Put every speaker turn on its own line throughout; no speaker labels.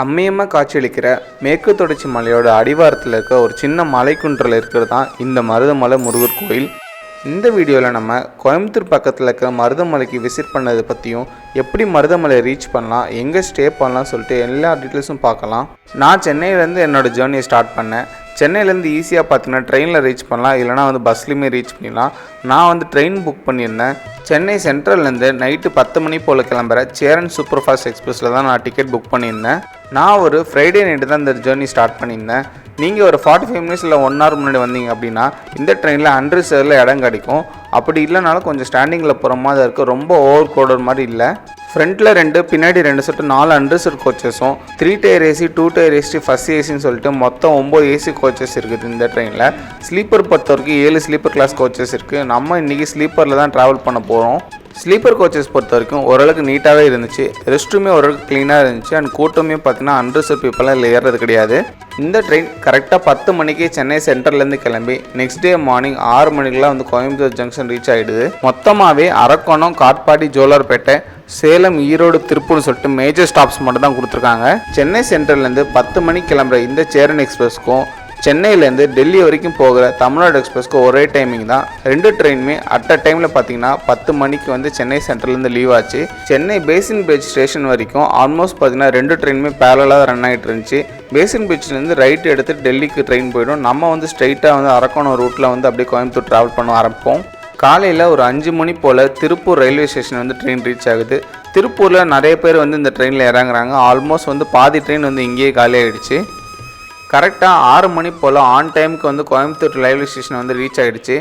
ரம்மியமாக காட்சியளிக்கிற மேற்கு தொடர்ச்சி மலையோட அடிவாரத்தில் இருக்க ஒரு சின்ன மலைக்குன்றில் இருக்கிறது தான் இந்த மருதமலை முருகர் கோயில். இந்த வீடியோவில் நம்ம கோயம்புத்தூர் பக்கத்தில் இருக்க மருதமலைக்கு விசிட் பண்ணதை பற்றியும் எப்படி மருதமலை ரீச் பண்ணலாம் எங்கே ஸ்டே பண்ணலாம் சொல்லிட்டு எல்லா டீட்டெயில்ஸும் பார்க்கலாம். நான் சென்னையிலேருந்து என்னோடய ஜேர்னியை ஸ்டார்ட் பண்ணேன். சென்னையிலேருந்து ஈஸியாக பார்த்தீங்கன்னா ட்ரெயினில் ரீச் பண்ணலாம் இல்லைனா வந்து பஸ்லேயுமே ரீச் பண்ணிடலாம். நான் வந்து ட்ரெயின் புக் பண்ணியிருந்தேன். சென்னை சென்ட்ரல்லேருந்து நைட்டு பத்து மணி போல் கிளம்புற சேரன் சூப்பர் ஃபாஸ்ட் எக்ஸ்பிரஸில் தான் நான் டிக்கெட் புக் பண்ணியிருந்தேன். நான் ஒரு ஃப்ரைடே நைட்டு தான் இந்த ஜேர்னி ஸ்டார்ட் பண்ணியிருந்தேன். நீங்கள் ஒரு ஃபார்ட்டி ஃபைவ் மினிட்ஸ் இல்லை ஒன் ஹவர் முன்னாடி வந்தீங்க அப்படின்னா இந்த ட்ரெயினில் ஹண்ட்ரட் சேரில் இடம் கிடைக்கும். அப்படி இல்லைனாலும் கொஞ்சம் ஸ்டாண்டிங்கில் போகிற மாதிரி இருக்குது ரொம்ப ஓவர் கோடர் மாதிரி இல்லை. ஃப்ரண்ட்டில் ரெண்டு பின்னாடி ரெண்டு செட்டு நாலு under set கோச்சஸும் three tier AC two tier AC first ஏசின்னு சொல்லிட்டு மொத்தம் ஒம்பது ஏசி கோச்சஸ் இருக்குது இந்த ட்ரெயினில் ஸ்லீப்பர் பொறுத்த வரைக்கும் ஏழு ஸ்லீப்பர் கிளாஸ் கோச்சஸ் இருக்குது நம்ம இன்றைக்கி ஸ்லீப்பரில் தான் ட்ராவல் பண்ண போகிறோம் ஸ்லீப்பர் கோச்சஸ் பொறுத்த வரைக்கும் ஓரளவுக்கு நீட்டாகவே இருந்துச்சு. ரெஸ்ட் ரூமே ஓரளவுக்கு க்ளீனாக இருந்துச்சு. அண்ட் கூட்டமே பார்த்தீங்கன்னா அண்டர்சர் பீப்பெல்லாம் இல்லை ஏறுறது கிடையாது. இந்த ட்ரெயின் கரெக்டாக பத்து மணிக்கு சென்னை சென்ட்ரல்லேருந்து கிளம்பி நெக்ஸ்ட் டே மார்னிங் ஆறு மணிக்கெலாம் வந்து கோயம்புத்தூர் ஜங்ஷன் ரீச் ஆகிடுது மொத்தமாகவே அரக்கோணம் காட்பாடி ஜோலார்பேட்டை சேலம் ஈரோடு திருப்பூர்னு சொல்லிட்டு மேஜர் ஸ்டாப்ஸ் மட்டும் தான் கொடுத்துருக்காங்க. சென்னை சென்ட்ரல்லேருந்து பத்து மணிக்கு கிளம்புற இந்த சேரன் எக்ஸ்பிரஸ்க்கும் சென்னையிலேருந்து டெல்லி வரைக்கும் போகிற தமிழ்நாடு எக்ஸ்பிரஸ்க்கு ஒரே டைமிங் தான். ரெண்டு ட்ரெயினுமே அட் அ டைமில் பார்த்தீங்கன்னா பத்து மணிக்கு வந்து சென்னை சென்ட்ரல்லேருந்து லீவ் ஆச்சு. சென்னை பேசின் பீச் ஸ்டேஷன் வரைக்கும் ஆல்மோஸ்ட் பார்த்தீங்கன்னா ரெண்டு ட்ரெயினுமே பேரலாக ரன் ஆகிட்டு இருந்துச்சு. பேசின் பீச்லேருந்து ரைட் எடுத்து டெல்லிக்கு ட்ரெயின் போயிடும். நம்ம வந்து ஸ்ட்ரைட்டாக வந்து அரக்கோணம் ரூட்டில் வந்து அப்படியே கோயம்புத்தூர் ட்ராவல் பண்ண ஆரம்பிப்போம். காலையில் ஒரு அஞ்சு மணி போல் திருப்பூர் ரயில்வே ஸ்டேஷன் வந்து ட்ரெயின் ரீச் ஆகுது. திருப்பூரில் நிறைய பேர் வந்து இந்த ட்ரெயினில் இறங்குறாங்க. ஆல்மோஸ்ட் வந்து பாதி ட்ரெயின் வந்து இங்கேயே காலி ஆகிடுச்சு கரெக்டாக ஆறு மணி போல் ஆன் டைமுக்கு வந்து கோயம்புத்தூர் ரயில்வே ஸ்டேஷன் வந்து ரீச் ஆகிடுச்சு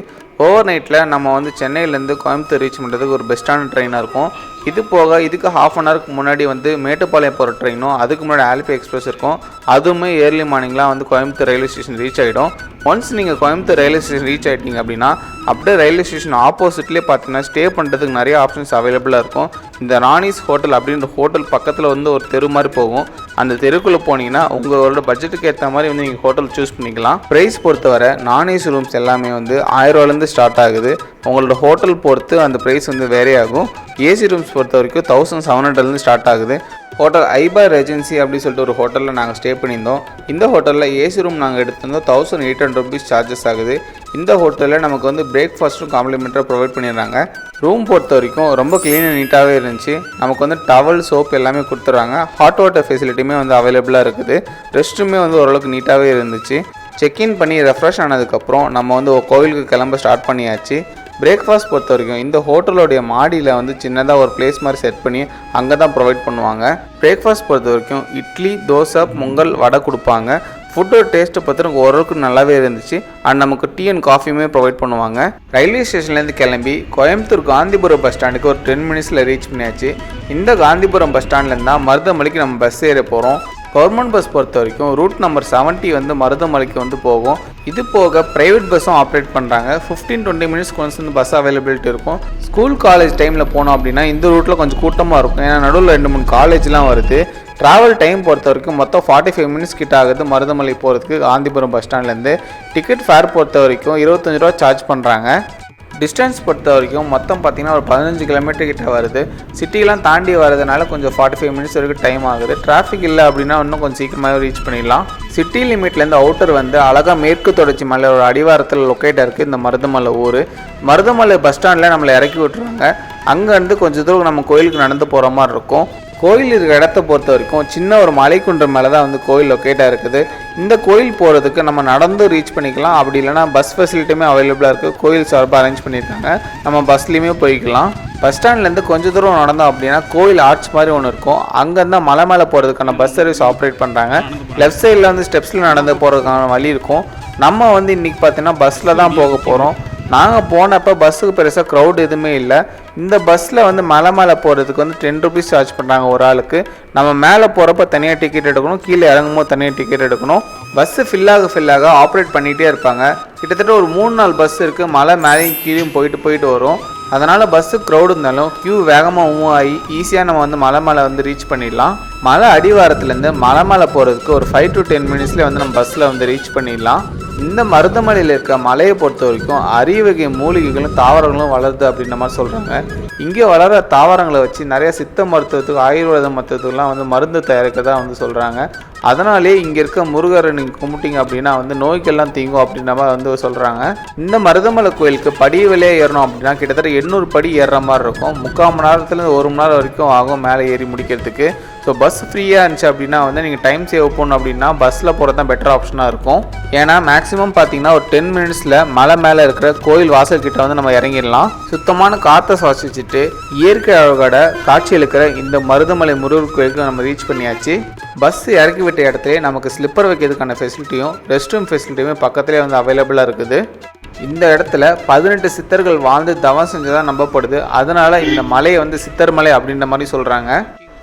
ஓவர் நைட்டில் நம்ம வந்து சென்னையிலேருந்து கோயம்புத்தூர் ரீச் பண்ணுறதுக்கு ஒரு பெஸ்ட்டான ட்ரெயினாக இருக்கும். இது போக இதுக்கு ஹாஃப் அன் ஹவருக்கு முன்னாடி வந்து மேட்டுப்பாளையம் போகிற ட்ரெயினும் அதுக்கு முன்னாடி ஆல்பி எக்ஸ்பிரஸ் இருக்கும். அதுவுமே ஏர்லி மார்னிங்லாம் வந்து கோயம்புத்தூர் ரயில்வே ஸ்டேஷன் ரீச் ஆகிடும் ஒன்ஸ் நீங்கள் கோயம்புத்தூர் ரயில்வே ஸ்டேஷன் ரீச் ஆகிட்டீங்க அப்படின்னா அப்படியே ரயில்வே ஸ்டேஷன் ஆப்போசிட்லேயே பார்த்தீங்கன்னா ஸ்டே பண்ணுறதுக்கு நிறைய ஆப்ஷன்ஸ் அவைலபிளாக இருக்கும். இந்த ராணிஸ் ஹோட்டல் அப்படின்ற ஹோட்டல் பக்கத்தில் வந்து ஒரு தெரு மாதிரி போகும். அந்த தெருக்குள்ளே போனீங்கன்னா உங்களோட பட்ஜெட்டுக்கு ஏற்ற மாதிரி வந்து நீங்கள் ஹோட்டல் சூஸ் பண்ணிக்கலாம். ப்ரைஸ் பொறுத்தவரை நான் ஏசி ரூம்ஸ் எல்லாமே வந்து ஆயிரரூவாலேருந்து ஸ்டார்ட் ஆகுது. உங்களோட ஹோட்டல் பொறுத்து அந்த ப்ரைஸ் வந்து வேறே ஆகும். ஏசி ரூம்ஸ் பொறுத்த வரைக்கும் தௌசண்ட் செவன் ஹண்ட்ரட்லேருந்து ஸ்டார்ட் ஆகுது. ஹோட்டல் ஐபார் ஏஜென்சி அப்படின்னு சொல்லிட்டு ஒரு ஹோட்டலில் நாங்கள் ஸ்டே பண்ணியிருந்தோம். இந்த ஹோட்டலில் ஏசி ரூம் நாங்கள் எடுத்திருந்தோம். Thousand eight hundred rupees charges ஆகுது. இந்த ஹோட்டலில் நமக்கு வந்து பிரேக்ஃபாஸ்ட்டும் காம்ப்ளிமெண்ட்டாக ப்ரொவைட் பண்ணிடுறாங்க. ரூம் பொறுத்த வரைக்கும் ரொம்ப க்ளீன் அண்ட் நீட்டாகவே இருந்துச்சு. நமக்கு வந்து டவல் சோப் எல்லாமே கொடுத்துட்றாங்க. ஹாட் வாட்டர் ஃபெசிலிட்டியுமே வந்து அவைலபிளாக இருக்குது. ரெஸ்ட் ரூமே வந்து ஓரளவுக்கு நீட்டாகவே இருந்துச்சு. செக்இன் பண்ணி ரெஃப்ரெஷ் ஆனதுக்கப்புறம் நம்ம வந்து கோவிலுக்கு கிளம்ப ஸ்டார்ட் பண்ணியாச்சு. பிரேக்ஃபாஸ்ட் பொறுத்த வரைக்கும் இந்த ஹோட்டலோடைய மாடியில் வந்து சின்னதாக ஒரு பிளேஸ் மாதிரி செட் பண்ணி அங்கே தான் ப்ரொவைட் பண்ணுவாங்க. பிரேக்ஃபாஸ்ட் பொறுத்த வரைக்கும் இட்லி தோசை பொங்கல் வடை கொடுப்பாங்க. ஃபுட்டோட டேஸ்ட்டை பார்த்து ஓரளவுக்கு நல்லாவே இருந்துச்சு. அண்ட் நமக்கு டீ அண்ட் காஃபியுமே ப்ரொவைட் பண்ணுவாங்க. ரயில்வே ஸ்டேஷன்லேருந்து கிளம்பி கோயம்புத்தூர் காந்திபுரம் பஸ் ஸ்டாண்டுக்கு ஒரு டென் மினிட்ஸில் ரீச் பண்ணியாச்சு. இந்த காந்திபுரம் பஸ் ஸ்டாண்ட்லேருந்து தான் மருதமலைக்கு நம்ம பஸ் ஏற போகிறோம் கவர்மெண்ட் பஸ் பொறுத்த வரைக்கும் ரூட் நம்பர் செவன்ட்டி வந்து மருதமலைக்கு வந்து போகும். இது போக ப்ரைவேட் பஸ்ஸும் ஆப்ரேட் பண்ணுறாங்க ஃபிஃப்டீன் டுவெண்ட்டி மினிட்ஸ் கொஞ்சம் வந்து பஸ் அவைலபிலிட்டி இருக்கும். ஸ்கூல் காலேஜ் டைமில் போனோம் அப்படின்னா இந்த ரூட்டில் கொஞ்சம் கூட்டமாக இருக்கும். ஏன்னா நடுவில் ரெண்டு மூணு காலேஜ்லாம் வருது. ட்ராவல் டைம் பொறுத்த வரைக்கும் மொத்தம் ஃபார்ட்டி ஃபைவ் மினிட்ஸ் கிட்ட ஆகுது. மருதமலை போகிறதுக்கு காந்திபுரம் பஸ் ஸ்டாண்ட்லேருந்து டிக்கெட் ஃபேர் பொறுத்த வரைக்கும் இருபத்தஞ்சு ரூபா சார்ஜ் பண்ணுறாங்க டிஸ்டன்ஸ் பொறுத்த வரைக்கும் மொத்தம் பார்த்திங்கன்னா ஒரு பதினஞ்சு கிலோமீட்டர் கிட்ட வருது. சிட்டிலாம் தாண்டி வரதுனால கொஞ்சம் ஃபார்ட்டி ஃபைவ் மினிட்ஸ் வரைக்கும் டைம் ஆகுது. டிராஃபிக் இல்லை அப்படின்னா இன்னும் கொஞ்சம் சீக்கிரமாகவே ரீச் பண்ணிடலாம். சிட்டி லிமிட்லேருந்து அவுட்டர் வந்து அழகாக மேற்கு தொடர்ச்சி மலையோட அடிவாரத்தில் லொக்கேட் இருக்குது இந்த மருதமலை ஊர். மருதமலை பஸ் ஸ்டாண்டில் நம்மளை இறக்கி விட்டுருவாங்க. அங்கேருந்து கொஞ்சம் தூரம் நம்ம கோயிலுக்கு நடந்து போகிற மாதிரி இருக்கும். கோயில் இருக்கிற இடத்த பொறுத்த வரைக்கும் சின்ன ஒரு மலைக்குன்றம் மேலே தான் வந்து கோயில் லொக்கேட்டாக இருக்குது. இந்த கோயில் போகிறதுக்கு நம்ம நடந்து ரீச் பண்ணிக்கலாம். அப்படி இல்லைனா பஸ் ஃபெசிலிட்டியுமே அவைலபிளாக இருக்குது கோயில் சார்பாக அரேஞ்ச் பண்ணியிருக்காங்க. நம்ம பஸ்லேயுமே போய்க்கலாம். பஸ் ஸ்டாண்ட்லேருந்து கொஞ்சம் தூரம் நடந்தோம் அப்படின்னா கோயில் ஆர்ச் மாதிரி ஒன்று இருக்கும். அங்கேருந்து மலை மேலே போகிறதுக்கான பஸ் சர்வீஸ் ஆப்ரேட் பண்ணுறாங்க லெஃப்ட் சைடில் வந்து ஸ்டெப்ஸில் நடந்து போகிறதுக்கான வழி இருக்கும். நம்ம வந்து இன்றைக்கி பார்த்தீங்கன்னா பஸ்ஸில் தான் போக போகிறோம் நாங்கள் போனப்போ பஸ்ஸுக்கு பெருசாக க்ரௌட் எதுவுமே இல்லை. இந்த பஸ்ஸில் வந்து மலை மேலே போகிறதுக்கு வந்து டென் ருபீஸ் சார்ஜ் பண்ணுறாங்க ஒரு ஆளுக்கு. நம்ம மேலே போகிறப்ப தனியாக டிக்கெட் எடுக்கணும் கீழே இறங்கும்போது தனியாக டிக்கெட் எடுக்கணும். பஸ்ஸு ஃபில்லாக ஃபில்லாக ஆப்ரேட் பண்ணிகிட்டே இருப்பாங்க. கிட்டத்தட்ட ஒரு மூணு நாள் பஸ் இருக்குது மலை மேலேயும் கீழேயும் போயிட்டு போயிட்டு வரும். அதனால் பஸ்ஸு க்ரௌடு இருந்தாலும் க்யூ வேகமாக மூவ் ஆகி ஈஸியாக நம்ம வந்து மலை மேலே வந்து ரீச் பண்ணிடலாம். மலை அடிவாரத்துலேருந்து மலை மேலே போகிறதுக்கு ஒரு ஃபைவ் டு டென் மினிட்ஸ்லேயே வந்து நம்ம பஸ்ஸில் வந்து ரீச் பண்ணிடலாம். இந்த மருதமலையில் இருக்க மலையை பொறுத்த வரைக்கும் அரிய வகை மூலிகைகளும் தாவரங்களும் வளருது அப்படின்ற மாதிரி சொல்கிறாங்க இங்கே வளர தாவரங்களை வச்சு நிறைய சித்த மருத்துவத்துக்கு ஆயுர்வேத மருத்துவத்துக்குலாம் வந்து மருந்து தயாரிக்கிறதா வந்து சொல்கிறாங்க அதனாலே இங்கே இருக்க முருகரை நீங்கள் கும்பிட்டீங்க அப்படின்னா வந்து நோய்க்கெல்லாம் தீங்கும் அப்படின்ற மாதிரி வந்து சொல்கிறாங்க இந்த மருதமலை கோயிலுக்கு படி விலையே ஏறணும் அப்படின்னா கிட்டத்தட்ட எண்ணூறு படி ஏறுற மாதிரி இருக்கும். முக்கால் மணி நேரத்துலேருந்து ஒரு மணி நேரம் வரைக்கும் ஆகும் மேலே ஏறி முடிக்கிறதுக்கு. ஸோ பஸ் ஃப்ரீயாக இருந்துச்சு அப்படின்னா வந்து நீங்கள் டைம் சேவ் பண்ணணும் அப்படின்னா பஸ்ஸில் போகிறது தான் பெட்டர் ஆப்ஷனாக இருக்கும். ஏன்னா மேக்ஸிமம் பார்த்தீங்கன்னா ஒரு டென் மினிட்ஸில் மலை மேலே இருக்கிற கோயில் வாசல் கிட்ட வந்து நம்ம இறங்கிடலாம். சுத்தமான காற்றை சுவாசிச்சுட்டு இயற்கை அழகோட காட்சி இருக்கிற இந்த மருதமலை முருகர் கோயிலுக்கு நம்ம ரீச் பண்ணியாச்சு. பஸ் இறக்கி விட்ட இடத்துல நமக்கு ஸ்லிப்பர் வைக்கிறதுக்கான ஃபெசிலிட்டியும் ரெஸ்ட் ரூம் ஃபெசிலிட்டியுமே பக்கத்துலேயே வந்து அவைலபிளாக இருக்குது. இந்த இடத்துல பதினெட்டு சித்தர்கள் வாழ்ந்து தவம் செஞ்சதாக நம்பப்படுது. அதனால் இந்த மலையை வந்து சித்தர் மலை அப்படின்ற மாதிரி சொல்கிறாங்க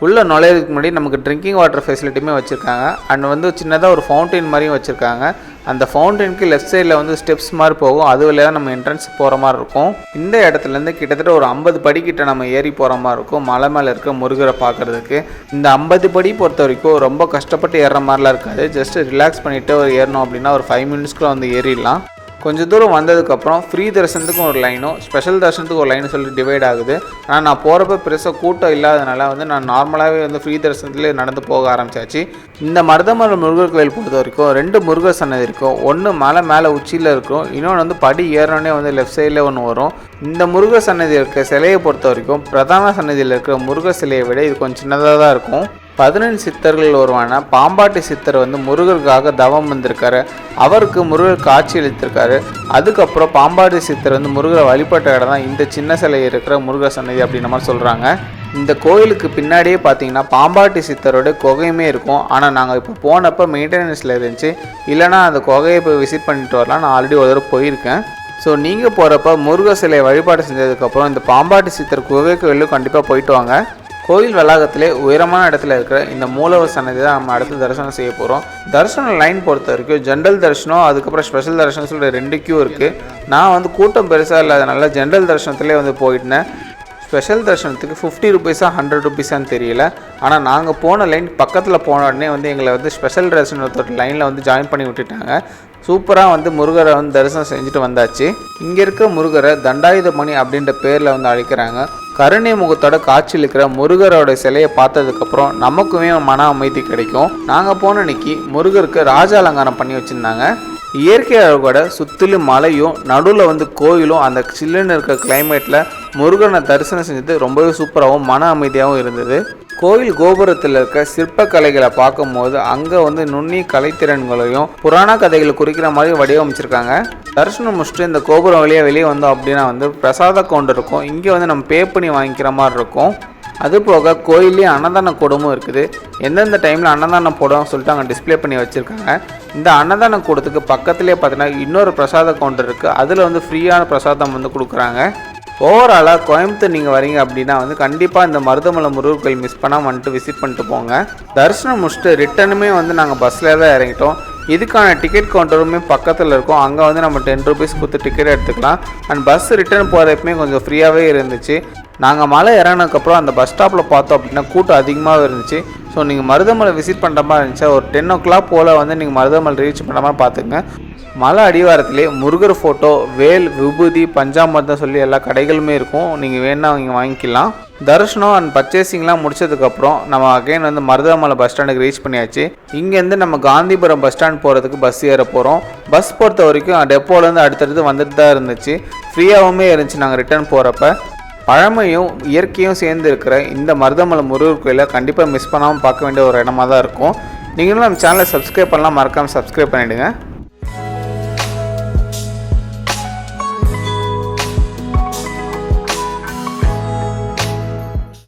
உள்ள நுழையிறதுக்கு முன்னாடி நமக்கு ட்ரிங்கிங் வாட்டர் ஃபெசிலிட்டியுமே வச்சுருக்காங்க. அண்ட் வந்து சின்னதாக ஒரு ஃபவுண்டெயின் மாதிரியும் வச்சுருக்காங்க. அந்த ஃபவுண்டனுக்கு லெஃப்ட் சைடில் வந்து ஸ்டெப்ஸ் மாதிரி போகும். அது வழியாக தான் நம்ம என்ட்ரன்ஸ் போகிற மாதிரி இருக்கும். இந்த இடத்துலேருந்து கிட்டத்தட்ட ஒரு ஐம்பது படிக்கிட்ட நம்ம ஏறி போகிற மாதிரி இருக்கும். மலை மேலே இருக்க முருகரை பார்க்குறதுக்கு. இந்த ஐம்பது படி பொறுத்த வரைக்கும் ரொம்ப கஷ்டப்பட்டு ஏறுற மாதிரிலாம் இருக்காது. ஜஸ்ட் ரிலாக்ஸ் பண்ணிவிட்டு ஒரு ஏறணும் அப்படின்னா ஒரு ஃபைவ் மினிட்ஸ்க்குள்ளே வந்து ஏறிடலாம். கொஞ்சம் தூரம் வந்ததுக்கப்புறம் ஃப்ரீ தரிசனத்துக்கும் ஒரு லைனும் ஸ்பெஷல் தரிசனத்துக்கு ஒரு லைனும் சொல்லி டிவைட் ஆகுது. ஆனால் நான் போகிறப்ப பெருசாக கூட்டம் இல்லாதனால வந்து நான் நார்மலாகவே வந்து ஃப்ரீ தரிசனத்துலேயே நடந்து போக ஆரம்பிச்சாச்சு. இந்த மருதமலை முருகர் கோயில் பொறுத்த வரைக்கும் ரெண்டு முருகர் சன்னதி இருக்கும். ஒன்று மலை மேலே உச்சியில் இருக்கும். இன்னொன்று வந்து படி ஏறனே வந்து லெஃப்ட் சைடில் ஒன்று வரும். இந்த முருகர் சன்னதி இருக்க சிலையை பொறுத்த வரைக்கும் பிரதான சன்னதியில் இருக்கிற முருகர் சிலையை விட இது கொஞ்சம் சின்னதாக தான் இருக்கும். பதினெண்டு சித்தர்கள் ஒருவான பாம்பாட்டி சித்தர் வந்து முருகருக்காக தவம் வந்திருக்காரு. அவருக்கு முருகர் காட்சி அளித்திருக்காரு. அதுக்கப்புறம் பாம்பாட்டி சித்தர் வந்து முருகரை வழிபட்ட இடம் தான் இந்த சின்ன சிலை இருக்கிற முருகர் சன்னதி அப்படின்ற மாதிரி சொல்கிறாங்க இந்த கோயிலுக்கு பின்னாடியே பார்த்தீங்கன்னா பாம்பாட்டி சித்தரோட குகையுமே இருக்கும். ஆனால் நாங்கள் இப்போ போனப்போ மெயின்டெனன்ஸில் இருந்துச்சு. இல்லைனா அந்த குகையை போய் விசிட் பண்ணிட்டு வரலாம். நான் ஆல்ரெடி ஒரு தடவை போயிருக்கேன். ஸோ நீங்கள் போகிறப்ப முருக சிலை வழிபாடு செஞ்சதுக்கப்புறம் இந்த பாம்பாட்டி சித்தர் குகைக்கு வெளியும் கண்டிப்பாக போயிட்டு வாங்க. கோயில் வளாகத்திலே உயரமான இடத்துல இருக்கிற இந்த மூலவர் சன்னதி தான் நம்ம அடுத்து தரிசனம் செய்ய போகிறோம் தரிசனம் லைன் பொறுத்த வரைக்கும் ஜென்ரல் தரிசனம் அதுக்கப்புறம் ஸ்பெஷல் தரிசனம் சொல்லிட்டு ரெண்டு கியூ இருக்குது நான் வந்து கூட்டம் பெருசாக இல்லாதனால ஜென்ரல் தரிசனத்திலே வந்து போயிட்டேன் ஸ்பெஷல் தரிசனத்துக்கு ஃபிஃப்டி ருபீஸா ஹண்ட்ரட் ருபீஸான்னு தெரியல. ஆனால் நாங்கள் போன லைன் பக்கத்தில் போன உடனே வந்து எங்களை வந்து ஸ்பெஷல் தரிசனத்தோட லைனில் வந்து ஜாயின் பண்ணி விட்டுட்டாங்க. சூப்பராக வந்து முருகரை வந்து தரிசனம் செஞ்சுட்டு வந்தாச்சு. இங்கே இருக்க முருகரை தண்டாயுதமணி அப்படின்ற பேரில் வந்து அழைக்கிறாங்க. கருணை முகத்தோட காட்சியில் இருக்கிற முருகரோட சிலையை பார்த்ததுக்கப்புறம் நமக்குமே மன அமைதி கிடைக்கும். நாங்கள் போன அன்னைக்கு முருகருக்கு ராஜ அலங்காரம் பண்ணி வச்சுருந்தாங்க. இயற்கை அழகோட சுற்றிலும் மலையும் நடுவில் வந்து கோயிலும் அந்த சில்லுன்னு இருக்க கிளைமேட்டில் முருகனை தரிசனம் செஞ்சது ரொம்பவே சூப்பராகவும் மன அமைதியாகவும் இருந்தது. கோயில் கோபுரத்தில் இருக்க சிற்பக்கலைகளை பார்க்கும்போது அங்கே வந்து நுண்ணி கலைத்திறன்களையும் புராண கதைகளை குறிக்கிற மாதிரி வடிவமைச்சிருக்காங்க. தரிசனம் முடிச்சுட்டு இந்த கோபுரம் வழியாக வெளியே வந்தோம் அப்படின்னா வந்து பிரசாத கவுண்டர் இருக்கும். இங்கே வந்து நம்ம பே பண்ணி வாங்கிக்கிற மாதிரி இருக்கும். அது போக கோயிலே அன்னதான கூடமும் இருக்குது. எந்தெந்த டைமில் அன்னதானம் போடுவோம் சொல்லிட்டு அங்கே டிஸ்ப்ளே பண்ணி வச்சுருக்காங்க. இந்த அன்னதான கூடத்துக்கு பக்கத்துலேயே பார்த்தீங்கன்னா இன்னொரு பிரசாத கவுண்டர் இருக்குது அதில் வந்து ஃப்ரீயான பிரசாதம் வந்து கொடுக்குறாங்க. ஓவராலாக கோயம்புத்தூர் நீங்கள் வரீங்க அப்படின்னா வந்து கண்டிப்பாக இந்த மருதமலை முருகர் கோயில் மிஸ் பண்ணாமல் வந்துட்டு விசிட் பண்ணிட்டு போங்க. தரிசனம் முடிச்சுட்டு ரிட்டனுமே வந்து நாங்கள் பஸ்ஸில் தான் இறங்கிட்டோம். இதுக்கான டிக்கெட் கவுண்டருமே பக்கத்தில் இருக்கும். அங்கே வந்து நம்ம டென் ருபீஸ் கொடுத்து டிக்கெட் எடுத்துக்கலாம். அண்ட் பஸ் ரிட்டர்ன் போகிறப்பமே கொஞ்சம் ஃப்ரீயாகவே இருந்துச்சு. நாங்கள் மலை இறங்கினதுக்கப்புறம் அந்த பஸ் ஸ்டாப்பில் பார்த்தோம் அப்படின்னா கூட்டம் அதிகமாக இருந்துச்சு. ஸோ நீங்கள் மருதமலை விசிட் பண்ணுற மாதிரி இருந்துச்சா ஒரு டென் ஓ கிளாக் போல் வந்து நீங்கள் மருதமலை ரீச் பண்ணுற மாதிரி பார்த்துங்க மலை அடிவாரத்திலே முருகர் ஃபோட்டோ வேல் விபூதி பஞ்சாமர்தம் சொல்லி எல்லா கடைகளுமே இருக்கும். நீங்கள் வேணால் நீங்கள் வாங்கிக்கலாம். தரிசனம் அண்ட் பர்ச்சேசிங்லாம் முடிச்சதுக்கப்புறம் நம்ம அகைன் வந்து மருதமலை பஸ் ஸ்டாண்டுக்கு ரீச் பண்ணியாச்சு. இங்கேருந்து நம்ம காந்திபுரம் பஸ் ஸ்டாண்ட் போகிறதுக்கு பஸ் ஏற போகிறோம் பஸ் பொறுத்த வரைக்கும் டெப்போலேருந்து அடுத்தடுத்து வந்துட்டு தான் இருந்துச்சு. ஃப்ரீயாகவுமே இருந்துச்சு நாங்கள் ரிட்டர்ன் போகிறப்ப பழமையும் இயற்கையும் சேர்ந்து இருக்கிற இந்த மருதமலை முருகர் கோயிலை கண்டிப்பாக மிஸ் பண்ணாமல் பார்க்க வேண்டிய ஒரு இடமா தான் இருக்கும். நீங்களும் நம்ம சேனலை சப்ஸ்கிரைப் பண்ணலாம் மறக்காமல் சப்ஸ்கிரைப் பண்ணிவிடுங்க